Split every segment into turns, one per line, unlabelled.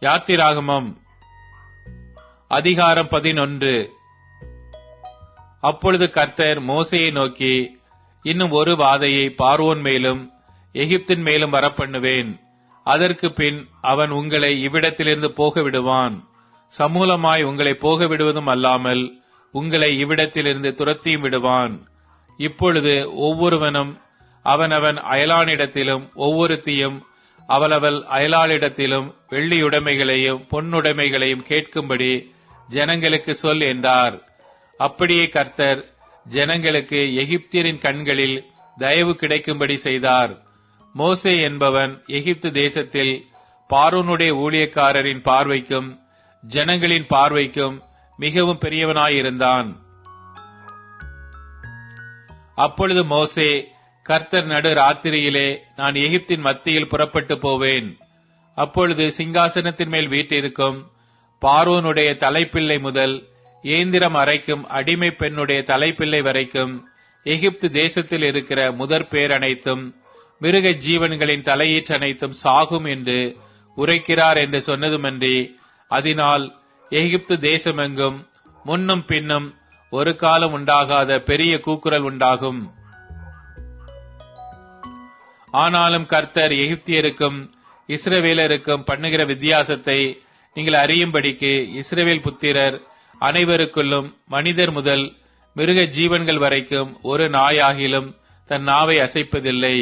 யாத்திராகமம் அதிகாரம் பதினொன்று. அப்பொழுது கர்த்தர் மோசையை நோக்கி இன்னும் ஒரு வாதையை பார்வோன் மேலும் எகிப்தின் மேலும் வரப்பண்ணுவேன். அதற்கு பின் அவன் உங்களை இவ்விடத்திலிருந்து போக விடுவான் சமூலமாய் உங்களை போக விடுவதும் அல்லாமல் உங்களை இவ்விடத்திலிருந்து துரத்தியும் விடுவான். இப்பொழுது ஒவ்வொருவனும் அவனவன் அயலானிடத்திலும் ஒவ்வொருத்தியும் அவளவள் அயலாளிடத்திலும் வெள்ளியுடைமைகளையும் பொன்னுடைமைகளையும் கேட்கும்படி ஜனங்களுக்கு சொல் என்றார். அப்படியே கர்த்தர் ஜனங்களுக்கு எகிப்தியரின் கண்களில் தயவு கிடைக்கும்படி செய்தார். மோசே என்பவன் எகிப்து தேசத்தில் பாரூனுடைய ஊழியக்காரரின் பார்வைக்கும் ஜனங்களின் பார்வைக்கும் மிகவும் பெரியவனாயிருந்தான். அப்பொழுது மோசே கர்த்தர் நடு ராத்திரியிலே நான் எகிப்தின் மத்தியில் புறப்பட்டு போவேன். அப்பொழுது சிங்காசனத்தின் மேல் வீட்டிருக்கும் பார்வோனுடைய தலைப்பிள்ளை முதல் இயந்திரம் அரைக்கும் அடிமை பெண்ணுடைய தலைப்பிள்ளை வரைக்கும் எகிப்து தேசத்தில் இருக்கிற முதற் பேர் அனைத்தும் மிருக ஜீவன்களின் தலையீற்று அனைத்தும் சாகும் என்று உரைக்கிறார் என்று சொன்னதுமன்றி அதனால் எகிப்து தேசமெங்கும் முன்னும் பின்னும் ஒரு காலம் உண்டாகாத பெரிய கூக்குரல் உண்டாகும். ஆனாலும் கர்த்தர் எகிப்தியருக்கும் இஸ்ரவேலருக்கும் பண்ணுகிற வித்தியாசத்தை நீங்கள் அறியும்படிக்கு இஸ்ரவேல் புத்திரர் அனைவருக்குள்ளும் மனிதர் முதல் மிருக ஜீவன்கள் வரைக்கும் ஒரு நாயாகிலும் தன் நாவை அசைப்பதில்லை.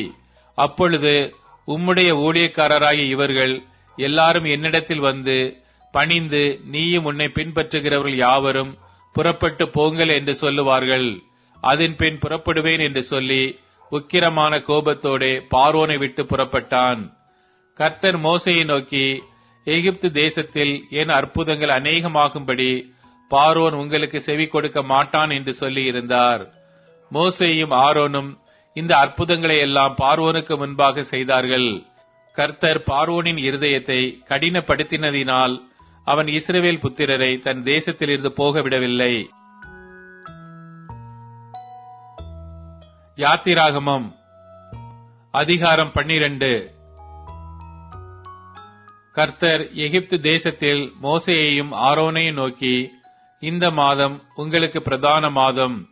அப்பொழுது உம்முடைய ஊழியக்காரராகிய இவர்கள் எல்லாரும் என்னிடத்தில் வந்து பணிந்து நீயும் உன்னை பின்பற்றுகிறவர்கள் யாவரும் புறப்பட்டு போங்கள் என்று சொல்லுவார்கள். அதன் பின் புறப்படுவேன் என்று சொல்லி உக்கிரமான கோபத்தோடே பார்வோனை விட்டு புறப்பட்டான். கர்த்தர் மோசையை நோக்கி எகிப்து தேசத்தில் என் அற்புதங்கள் அநேகமாகும்படி பார்வோன் உங்களுக்கு செவி கொடுக்க மாட்டான் என்று சொல்லி இருந்தார். ஆரோனும் இந்த அற்புதங்களை எல்லாம் பார்வோனுக்கு முன்பாக செய்தார்கள். கர்த்தர் பார்வோனின் இருதயத்தை கடினப்படுத்தினதினால் அவன் இஸ்ரவேல் புத்திரரை தன் தேசத்திலிருந்து போக விடவில்லை யாத்திராகமம் அதிகாரம் பன்னிரண்டு. கர்த்தர் எகிப்து தேசத்தில் மோசையையும் ஆரோனையும் நோக்கி இந்த மாதம் உங்களுக்கு பிரதான மாதம்.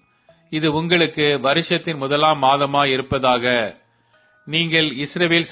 இது உங்களுக்கு வருஷத்தின் முதலாம் மாதமாய் இருப்பதாக நீங்கள் இஸ்ரவேல்